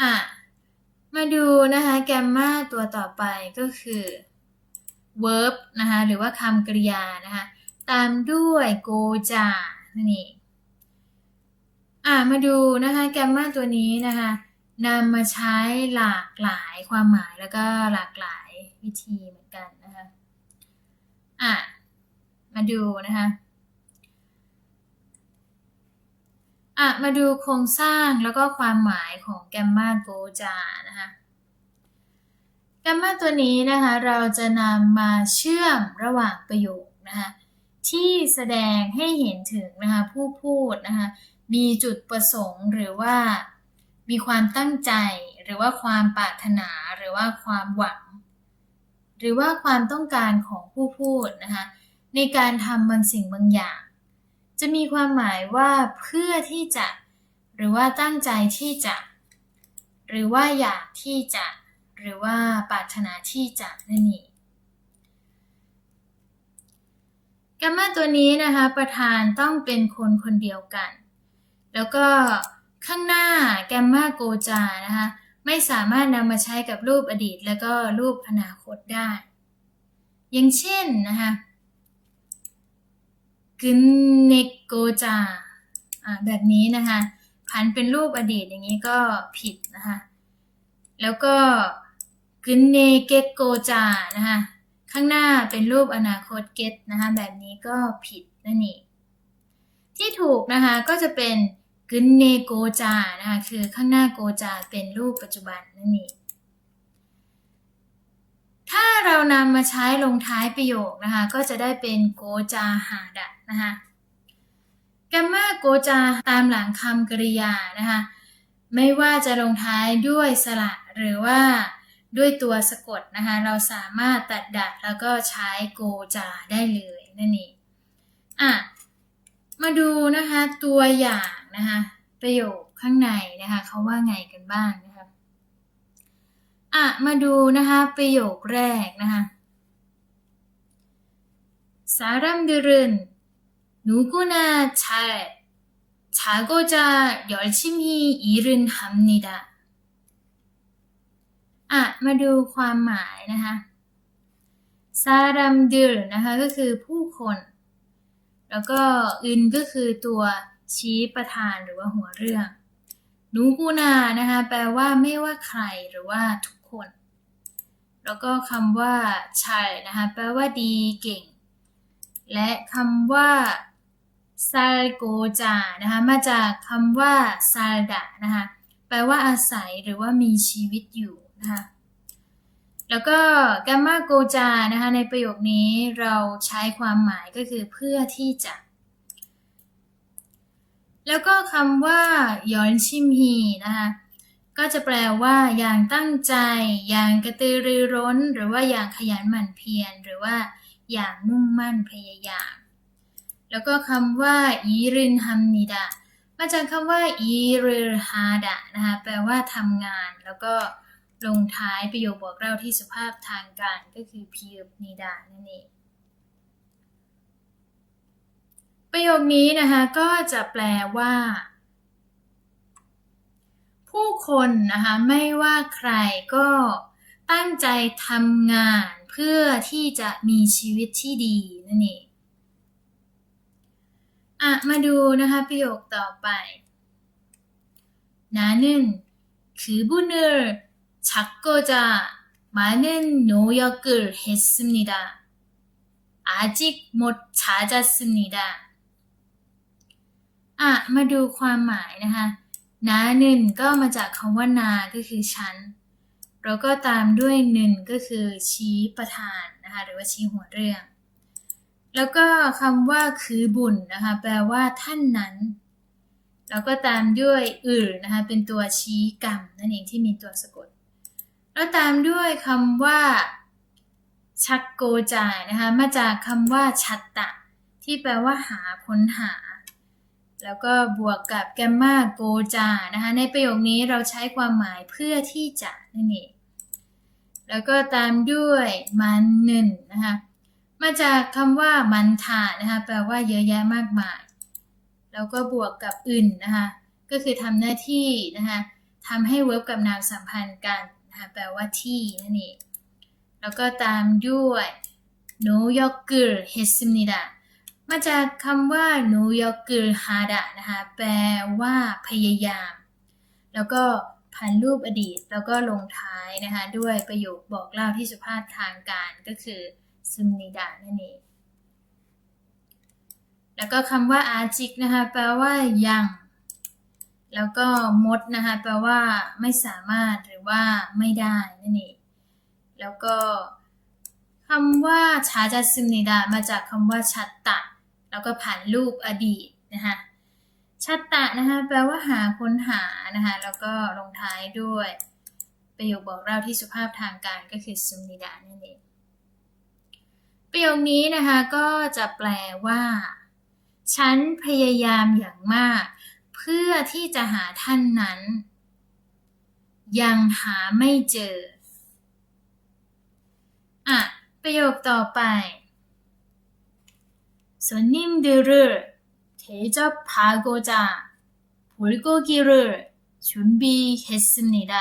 อะ มาดูนะคะแกมมาตัวต่อไปก็คือ verb นะคะหรือว่าคำกริยานะคะตามด้วย go จานั่นเองอะมาดูนะคะแกมมาตัวนี้นะคะนำมาใช้หลากหลายความหมายแล้วก็หลากหลายวิธีเหมือนกันนะคะอะมาดูนะคะ อะมาดูโครงสร้างแล้วก็ความหมายของแกมมาโกจานะคะแกมมาตัวนี้นะคะเราจะนำมาเชื่อมระหว่างประโยคนะคะที่แสดงให้เห็นถึงนะคะผู้พูดนะคะมีจุดประสงค์หรือว่ามีความตั้งใจหรือว่าความปรารถนาหรือว่าความหวัง หรือว่าความต้องการของผู้พูดนะคะในการทำบางสิ่งบางอย่าง จะมีความหมายว่าเพื่อที่จะ หรือว่าตั้งใจที่จะ หรือว่าอยากที่จะ หรือว่าปรารถนาที่จะนั่นเองแกมมาตัวนี้นะคะประธานต้องเป็นคนคนเดียวกัน แล้วก็ข้างหน้าแกมมาโกจานะคะไม่สามารถนำมาใช้กับรูปอดีต แล้วก็รูปอนาคตได้ อย่างเช่นนะคะ กึนเนโกจาอ่าแบบนี้นะคะผันเป็นรูปอดีตอย่างนี้ก็ผิดนะคะแล้วก็กึนเนเกโกจานะคะข้างหน้าเป็นรูปอนาคตเกตนะคะแบบนี้ก็ผิดนั่นเองที่ถูกนะคะก็จะเป็นกึนเนโกจานะคะคือข้างหน้าโกจาเป็นรูปปัจจุบันนั่นเองถ้าเรานำมาใช้ลงท้ายประโยคนะคะก็จะได้เป็นโกจาหาดะ นะคะแกมมาโกจะตามหลังคำกริยานะคะไม่ว่าจะลงท้ายด้วยสระหรือว่าด้วยตัวสะกดนะคะเราสามารถตัดดักแล้วก็ใช้โกจาได้เลยนั่นเองอะมาดูนะคะตัวอย่างนะคะประโยคข้างในนะคะเขาว่าไงกันบ้างนะคะอะมาดูนะคะประโยคแรกนะคะสารัมดรน 누구나잘자고자열심히일은합니다อ่ะมาดูความหมายนะคะซารัมดิลนะคะก็คือผู้คน แล้วก็อึนก็คือตัวชี้ประธานหรือว่าหัวเรื่องนูกูนานะคะแปลว่าไม่ว่าใครหรือว่าทุกคน แล้วก็คำว่าชัยนะคะแปลว่าดีเก่ง และคำว่า ซาโกจานะคะ มาจากคำว่าซาดะนะคะ แปลว่าอาศัยหรือว่ามีชีวิตอยู่นะคะ แล้วก็กามาโกจานะคะ ในประโยคนี้เราใช้ความหมายก็คือเพื่อที่จะ แล้วก็คำว่าย้อนชิมฮีนะคะก็จะแปลว่าอย่างตั้งใจ อย่างกระตือรือร้น หรือว่าอย่างขยันหมั่นเพียร หรือว่าอย่างมุ่งมั่นพยายาม แล้วก็คำว่าอีรินฮัมนิดามาจากคำว่าอีริฮาดะนะคะแปลว่าทำงาน แล้วก็ลงท้ายประโยคบอกเล่าที่สุภาพทางการก็คือพีบนิดานั่นเองประโยคนี้นะคะก็จะแปลว่า ผู้คนนะคะไม่ว่าใครก็ตั้งใจทำงานเพื่อที่จะมีชีวิตที่ดีนั่นเอง อ่ะมาดูนะคะประโยคต่อไป나는그분을 찾고자 많은 노력을 했습니다. 아직 못 찾았습니다. อ่ะมาดูความหมายนะคะนาหนึ่งก็มาจากคำว่านาก็คือฉัน แล้วก็ตามด้วยหนึ่งก็คือชี้ประธานนะคะหรือว่าชี้หัวเรื่อง แล้วก็คำว่าคือบุญนะคะแปลว่าท่านนั้น แล้วก็ตามด้วยอื่นนะคะเป็นตัวชี้กรรมนั่นเองที่มีตัวสะกด แล้วตามด้วยคำว่า ชักโกจายนะคะมาจากคำว่าชัตตะ ที่แปลว่าหาค้นหา แล้วก็บวกกับแกมมาโกจานะคะในประโยคนี้เราใช้ความหมายเพื่อที่จะนั่นเองแล้วก็ตามด้วยมันหนึ่งนะคะ มาจากคำว่ามันทานะคะแปลว่าเยอะแยะมากมาย แล้วก็บวกกับอื่นนะคะก็คือทำหน้าที่นะคะทำให้เวิร์บกับนามสัมพันธ์กันนะคะแปลว่าที่นั่นเองแล้วก็ตามด้วยนูยอกเกิลเฮสซิมิดามาจากคำว่านูยอกเกิลฮาดะนะคะแปลว่าพยายาม แล้วก็พันรูปอดีต แล้วก็ลงท้ายนะคะด้วยประโยคบอกเล่าที่สุภาพทางการก็คือ ซึมนิดานั่นเอง แล้วก็คำว่าอาจิกนะคะแปลว่ายังแล้วก็มดนะคะแปลว่าไม่สามารถหรือว่าไม่ได้นั่นเอง แล้วก็คำว่าชาจัซึมนิดามาจากคำว่าชัตตะ แล้วก็ผ่านรูปอดีตนะคะชัตตะนะคะแปลว่าหาค้นหานะคะแล้วก็ลงท้ายด้วย ประโยคบอกเล่าที่สุภาพทางการก็คือซึมนิดานั่นเอง ประโยคนี้นะคะก็จะแปลว่า ฉันพยายามอย่างมาก เพื่อที่จะหาท่านนั้น ยังหาไม่เจอ อ่ะ ประโยคต่อไป 손님들을 대접하고자 불고기를 준비했습니다.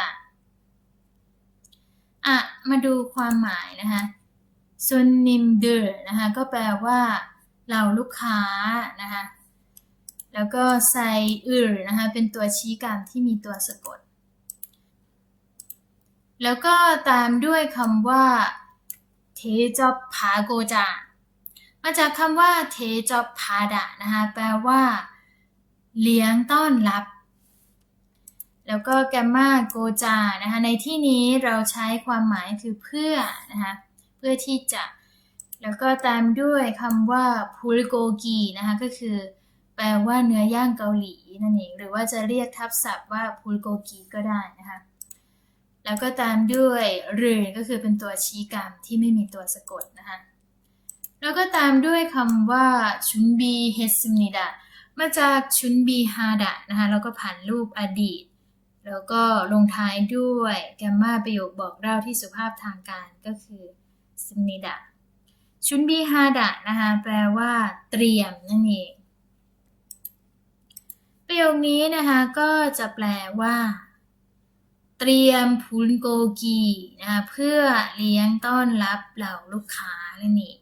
อ่ะ มาดูความหมายนะคะ ซุนนิมเดอร์นะคะก็แปลว่าเหล่าลูกค้านะคะแล้วก็ไซอือนะคะเป็นตัวชี้กรรที่มีตัวสะกด แล้วก็ตามด้วยคำว่าเทจอบพาโกจามาจากคำว่าเทจอบพาดะนะคะแปลว่า เลี้ยงต้อนรับ แล้วก็แกมมาโกจานะคะในที่นี้เราใช้ความหมายคือเพื่อนะคะ เพื่อที่จะ แล้วก็ตามด้วยคำว่าพูลโกกีนะคะก็คือ แปลว่าเนื้อย่างเกาหลีนั่นเองหรือว่าจะเรียกทับศัพท์ว่าพูลโกกีก็ได้นะคะแล้วก็ตามด้วยเรือก็คือเป็นตัวชี้กรรมที่ไม่มีตัวสะกดนะคะแล้วก็ตามด้วยคำว่าชุนบีเฮสมิดะมาจากชุนบีฮาดะนะคะแล้วก็ผ่านรูปอดีต แล้วก็ลงท้ายด้วยแกมมาประโยคบอกเล่าที่สุภาพทางการก็คือ มนิดะชุนบีฮาดะนะคะแปลว่าเตรียมนั่นเองประโยคนี้นะคะก็จะแปลว่า เตรียมพุนโกกีนะคะเพื่อเลี้ยงต้อนรับเหล่าลูกค้านั่นเอง